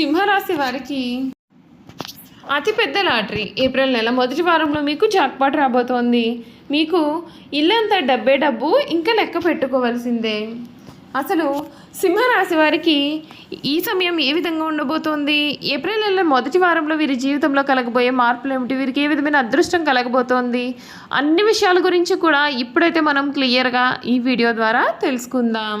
సింహరాశి వారికి అతిపెద్ద లాటరీ. ఏప్రిల్ నెల మొదటి వారంలో మీకు జాక్పాట్ రాబోతోంది. మీకు ఇల్లంతా డబ్బే డబ్బు ఇంకా లెక్క పెట్టుకోవాల్సిందే. అసలు సింహరాశి వారికి ఈ సమయం ఏ విధంగా ఉండబోతోంది? ఏప్రిల్ నెల మొదటి వారంలో వీరి జీవితంలో కలగబోయే మార్పులు ఏమిటి? వీరికి ఏ విధమైన అదృష్టం కలగబోతోంది? అన్ని విషయాల గురించి కూడా ఇప్పుడైతే మనం క్లియర్గా ఈ వీడియో ద్వారా తెలుసుకుందాం.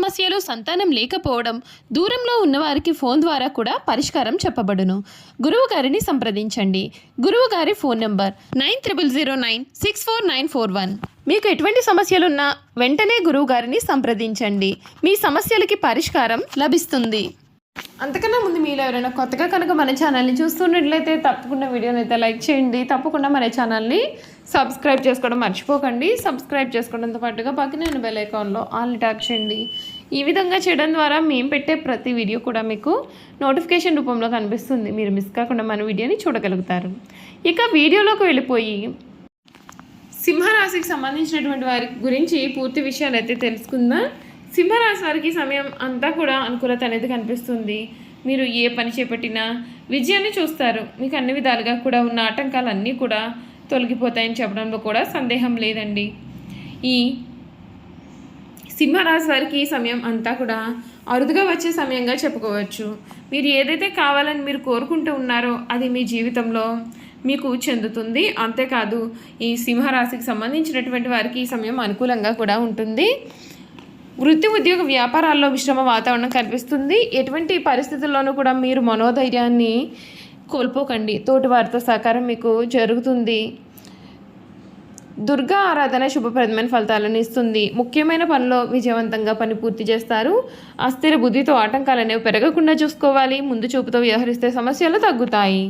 సమస్యలు సంతానం లేకపోవడం దూరంలో ఉన్నవారికి ఫోన్ ద్వారా కూడా పరిష్కారం చెప్పబడును. గురువు గారిని సంప్రదించండి. గురువు గారి phone number nine triple zero nine six four nine four one. మీకు ఎటువంటి సమస్యలున్నా వెంటనే గురువు గారిని సంప్రదించండి. మీ సమస్యలకి పరిష్కారం లభిస్తుంది. అంతకన్నా ముందు మీలో ఎవరైనా కొత్తగా కనుక మన ఛానల్ని చూస్తున్నట్లయితే తప్పకుండా వీడియోని అయితే లైక్ చేయండి. తప్పకుండా మన ఛానల్ని సబ్స్క్రైబ్ చేసుకోవడం మర్చిపోకండి. సబ్స్క్రైబ్ చేసుకోవడంతో పాటుగా పక్కనే ఉన్న బెల్ ఐకాన్లో ఆల్ ట్యాప్ చేయండి. ఈ విధంగా చేయడం ద్వారా మేము పెట్టే ప్రతి వీడియో కూడా మీకు నోటిఫికేషన్ రూపంలో కనిపిస్తుంది. మీరు మిస్ కాకుండా మన వీడియోని చూడగలుగుతారు. ఇక వీడియోలోకి వెళ్ళిపోయి సింహరాశికి సంబంధించినటువంటి వారి గురించి పూర్తి విషయాలు అయితే తెలుసుకుందాం. సింహరాశి వారికి సమయం అంతా కూడా అనుకూలత అనేది కనిపిస్తుంది. మీరు ఏ పని చేపట్టినా విజయాన్ని చూస్తారు. మీకు అన్ని విధాలుగా కూడా ఉన్న ఆటంకాలన్నీ కూడా తొలగిపోతాయని చెప్పడంలో కూడా సందేహం లేదండి. ఈ సింహరాశి వారికి ఈ సమయం అంతా కూడా అరుదుగా వచ్చే సమయంగా చెప్పుకోవచ్చు. మీరు ఏదైతే కావాలని మీరు కోరుకుంటూ ఉన్నారో అది మీ జీవితంలో మీకు చెందుతుంది. అంతేకాదు ఈ సింహరాశికి సంబంధించినటువంటి వారికి ఈ సమయం అనుకూలంగా కూడా ఉంటుంది. వృత్తి ఉద్యోగ వ్యాపారాల్లో విశ్రమ వాతావరణం కనిపిస్తుంది. ఎటువంటి పరిస్థితుల్లోనూ కూడా మీరు మనోధైర్యాన్ని కోల్పోకండి. తోటివారితో సహకారం మీకు జరుగుతుంది. దుర్గా ఆరాధన శుభప్రదమైన ఫలితాలను ఇస్తుంది. ముఖ్యమైన పనిలో విజయవంతంగా పని పూర్తి చేస్తారు. అస్థిర బుద్ధితో ఆటంకాలు అనేవి పెరగకుండా చూసుకోవాలి. ముందు చూపుతో వ్యవహరిస్తే సమస్యలు తగ్గుతాయి.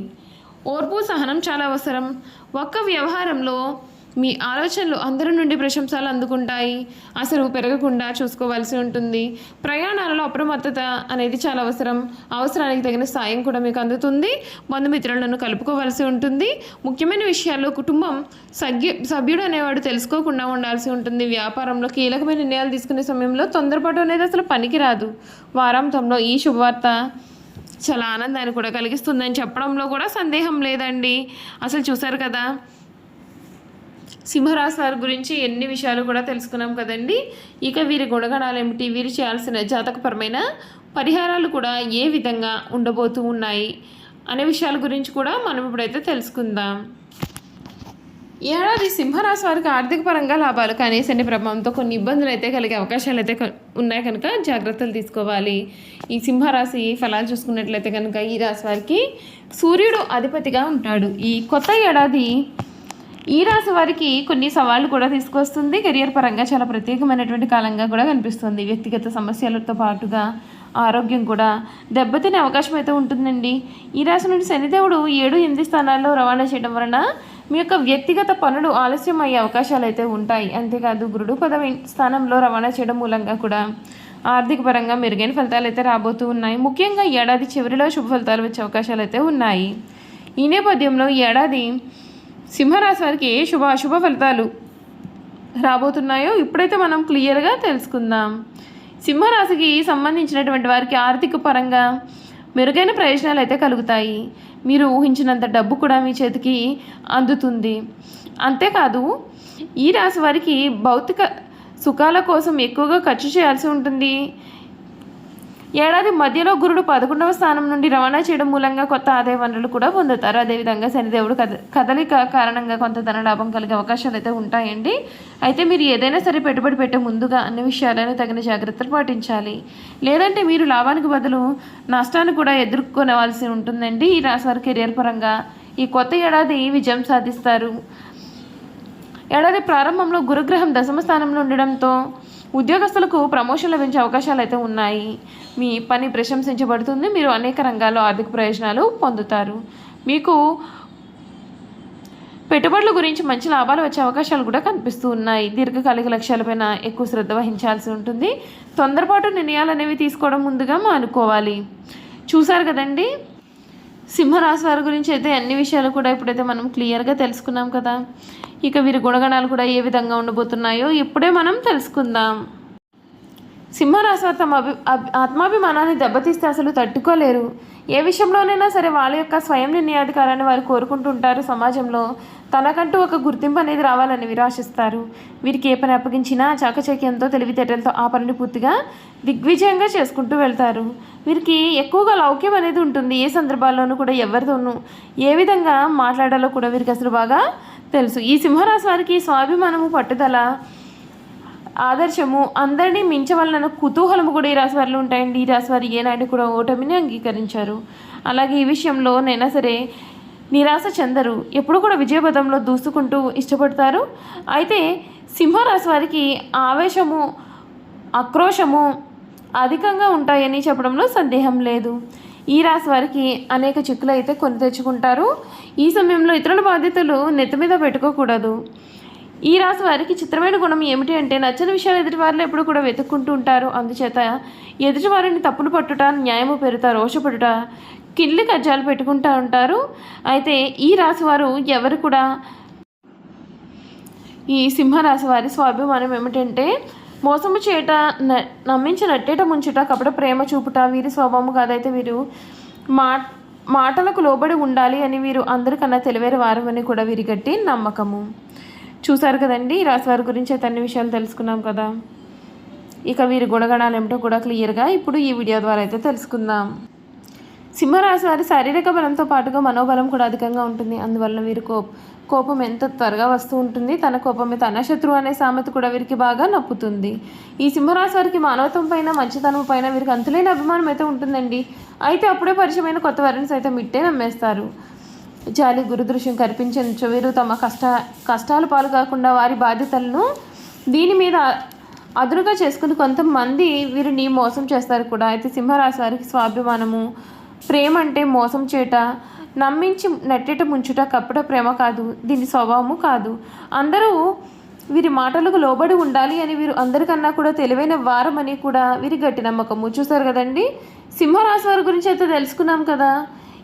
ఓర్పు సహనం చాలా అవసరం. ఒక్క వ్యవహారంలో మీ ఆలోచనలు అందరి నుండి ప్రశంసలు అందుకుంటాయి అసలు పెరగకుండా చూసుకోవాల్సి ఉంటుంది. ప్రయాణాలలో అప్రమత్తత అనేది చాలా అవసరం. అవసరానికి తగిన సాయం కూడా మీకు అందుతుంది. బంధుమిత్రులను కలుపుకోవాల్సి ఉంటుంది. ముఖ్యమైన విషయాల్లో కుటుంబం సభ్యు సభ్యుడు అనేవాడు తెలుసుకోకుండా ఉండాల్సి ఉంటుంది. వ్యాపారంలో కీలకమైన నిర్ణయాలు తీసుకునే సమయంలో తొందరపాటు అనేది అసలు పనికిరాదు. వారాంతంలో ఈ శుభవార్త చాలా ఆనందాన్ని కూడా కలిగిస్తుందని చెప్పడంలో కూడా సందేహం లేదండి. అసలు చూసారు కదా? సింహరాశి వారి గురించి ఎన్ని విషయాలు కూడా తెలుసుకున్నాం కదండి. ఇక వీరి గుణగణాలు ఏమిటి? వీరు చేయాల్సిన జాతకపరమైన పరిహారాలు కూడా ఏ విధంగా ఉండబోతూ ఉన్నాయి అనే విషయాల గురించి కూడా మనం ఇప్పుడైతే తెలుసుకుందాం. ఏడాది సింహరాశి వారికి ఆర్థిక పరంగా లాభాలు కానీ శని ప్రభావంతో కొన్ని ఇబ్బందులు అయితే కలిగే అవకాశాలు అయితే ఉన్నాయి కనుక జాగ్రత్తలు తీసుకోవాలి. ఈ సింహరాశి ఫలాలు చూసుకున్నట్లయితే కనుక ఈ రాశి వారికి సూర్యుడు అధిపతిగా ఉంటాడు. ఈ కొత్త ఏడాది ఈ రాశి వారికి కొన్ని సవాళ్ళు కూడా తీసుకొస్తుంది. కెరియర్ పరంగా చాలా ప్రత్యేకమైనటువంటి కాలంగా కూడా కనిపిస్తుంది. వ్యక్తిగత సమస్యలతో పాటుగా ఆరోగ్యం కూడా దెబ్బతినే అవకాశం అయితే ఉంటుందండి. ఈ రాశి నుండి శనిదేవుడు ఏడు ఎనిమిది స్థానాల్లో రవాణా చేయడం వలన మీ యొక్క వ్యక్తిగత పనులు ఆలస్యం అయ్యే అవకాశాలు అయితే ఉంటాయి. అంతేకాదు గురుడు పదవి స్థానంలో రవాణా చేయడం మూలంగా కూడా ఆర్థిక పరంగా మెరుగైన ఫలితాలు అయితే రాబోతూ ఉన్నాయి. ముఖ్యంగా ఏడాది చివరిలో శుభ ఫలితాలు వచ్చే అవకాశాలు అయితే ఉన్నాయి. ఈ నేపథ్యంలో ఈ ఏడాది సింహరాశి వారికి ఏ శుభ అశుభ ఫలితాలు రాబోతున్నాయో ఇప్పుడైతే మనం క్లియర్గా తెలుసుకుందాం. సింహరాశికి సంబంధించినటువంటి వారికి ఆర్థిక పరంగా మెరుగైన ప్రయోజనాలు అయితే కలుగుతాయి. మీరు ఊహించినంత డబ్బు కూడా మీ చేతికి అందుతుంది. అంతేకాదు ఈ రాశి వారికి భౌతిక సుఖాల కోసం ఎక్కువగా ఖర్చు చేయాల్సి ఉంటుంది. ఏడాది మధ్యలో గురుడు పదకొండవ స్థానం నుండి రవాణా చేయడం మూలంగా కొత్త ఆదాయ వనరులు కూడా పొందుతారు. అదేవిధంగా శనిదేవుడు కద కదలిక కారణంగా కొంత ధన లాభం కలిగే అవకాశాలు అయితే ఉంటాయండి. అయితే మీరు ఏదైనా సరే పెట్టుబడి పెట్టే ముందుగా అన్ని విషయాలను తగిన జాగ్రత్తలు పాటించాలి. లేదంటే మీరు లాభానికి బదులు నష్టాన్ని కూడా ఎదుర్కొనవలసి ఉంటుందండి ఈ రాశివారి కెరియర్ పరంగా. ఈ కొత్త ఏడాది విజయం సాధిస్తారు. ఏడాది ప్రారంభంలో గురుగ్రహం దశమ స్థానంలో ఉండడంతో ఉద్యోగస్తులకు ప్రమోషన్ లభించే అవకాశాలు అయితే ఉన్నాయి. మీ పని ప్రశంసించబడుతుంది. మీరు అనేక రంగాల్లో ఆర్థిక ప్రయోజనాలు పొందుతారు. మీకు పెట్టుబడుల గురించి మంచి లాభాలు వచ్చే అవకాశాలు కూడా కనిపిస్తూ ఉన్నాయి. దీర్ఘకాలిక లక్ష్యాలపైన ఎక్కువ శ్రద్ధ వహించాల్సి ఉంటుంది. తొందరపాటు నిర్ణయాలు అనేవి తీసుకోవడం ముందుగా మానుకోవాలి. చూసారు కదండి? సింహరాశి వారి గురించి అయితే అన్ని విషయాలు కూడా ఇప్పుడైతే మనం క్లియర్గా తెలుసుకున్నాం కదా. ఇక వీరి గుణగణాలు కూడా ఏ విధంగా ఉండబోతున్నాయో ఇప్పుడే మనం తెలుసుకుందాం. సింహరాశివారు తమ అభి అభి- ఆత్మాభిమానాన్ని దెబ్బతీస్తే అసలు తట్టుకోలేరు. ఏ విషయంలోనైనా సరే వాళ్ళ యొక్క స్వయం నిర్ణయాధికారాన్ని వారు కోరుకుంటుంటారు సమాజంలో. తనకంటూ ఒక గుర్తింపు అనేది రావాలని విరాశిస్తారు. వీరికి ఏ పని అప్పగించినా చాకచక్యంతో తెలివితేటలతో ఆ పనిని పూర్తిగా దిగ్విజయంగా చేసుకుంటూ వెళ్తారు. వీరికి ఎక్కువగా లౌక్యం అనేది ఉంటుంది. ఏ సందర్భాల్లోనూ కూడా ఎవరితోనూ ఏ విధంగా మాట్లాడాలో కూడా వీరికి అసలు బాగా తెలుసు. ఈ సింహరాశి వారికి స్వాభిమానము పట్టుదల ఆదర్శము. అందరినీ మించవలన కుతూహలము కూడా ఈ రాశి వారిలో ఉంటాయండి. ఈ రాశి ఏ ఏనాడు కూడా ఓటమిని అంగీకరించారు. అలాగే ఈ విషయంలో నైనా సరే నిరాశ చెందరు. ఎప్పుడు కూడా విజయపథంలో దూసుకుంటూ ఇష్టపడతారు. అయితే సింహరాశి వారికి ఆవేశము ఆక్రోశము అధికంగా ఉంటాయని చెప్పడంలో సందేహం లేదు. ఈ రాశి వారికి అనేక చిక్కులు అయితే కొని తెచ్చుకుంటారు. ఈ సమయంలో ఇతరుల బాధ్యతలు నెత్తి మీద పెట్టుకోకూడదు. ఈ రాశి వారికి చిత్రమైన గుణం ఏమిటి అంటే నచ్చని విషయాలు ఎదుటివారిలో ఎప్పుడు కూడా వెతుక్కుంటూ ఉంటారు. అందుచేత ఎదుటివారిని తప్పులు పట్టుట న్యాయము పెరుట రోషపడుట కిల్లి కజ్జాలు పెట్టుకుంటూ ఉంటారు. అయితే ఈ రాశి వారు ఎవరు కూడా? ఈ సింహరాశి వారి స్వాభిమానం ఏమిటంటే మోసము చేయట న- నమ్మించి నట్టేట ముంచుట కపట ప్రేమ చూపుట వీరి స్వభావం కాదైతే వీరు మా మాటలకు లోబడి ఉండాలి అని వీరు అందరికన్నా తెలివేరు వారు అని కూడా వీరి గట్టి నమ్మకము. చూసారు కదండి? ఈ రాశి వారి గురించి అతన్ని విషయాలు తెలుసుకున్నాం కదా. ఇక వీరి గుణగణాలు ఏమిటో కూడా క్లియర్గా ఇప్పుడు ఈ వీడియో ద్వారా అయితే తెలుసుకుందాం. సింహరాశి వారి శారీరక బలంతో పాటుగా మనోబలం కూడా అధికంగా ఉంటుంది. అందువలన వీరి కోప కోపం ఎంత త్వరగా వస్తూ ఉంటుంది. తన కోపమే తన శత్రువు అనే సామెత కూడా వీరికి బాగా నప్పుతుంది. ఈ సింహరాశి వారికి మానవత్వం పైన మంచితనం పైన వీరికి అంతులేని అభిమానం అయితే ఉంటుందండి. అయితే అప్పుడే పరిచయమైన కొత్త వారిని సైతం ఇట్టే నమ్మేస్తారు. జాలి గురుదృశ్యం కనిపించే వీరు తమ కష్ట కష్టాలు పాలు కాకుండా వారి బాధ్యతలను దీని మీద అదునుగా చేసుకుని కొంతమంది వీరిని మోసం చేస్తారు కూడా. అయితే సింహరాశి వారికి స్వాభిమానము ప్రేమ అంటే మోసం చేయట నమ్మించి నెట్టేట ముంచుట కప్పట ప్రేమ కాదు. దీని స్వభావము కాదు. అందరూ వీరి మాటలకు లోబడి ఉండాలి అని వీరు అందరికన్నా కూడా తెలివైన వారమని కూడా వీరి గట్టి నమ్మకము. చూసారు కదండి? సింహరాశి వారి గురించి అయితే తెలుసుకున్నాం కదా.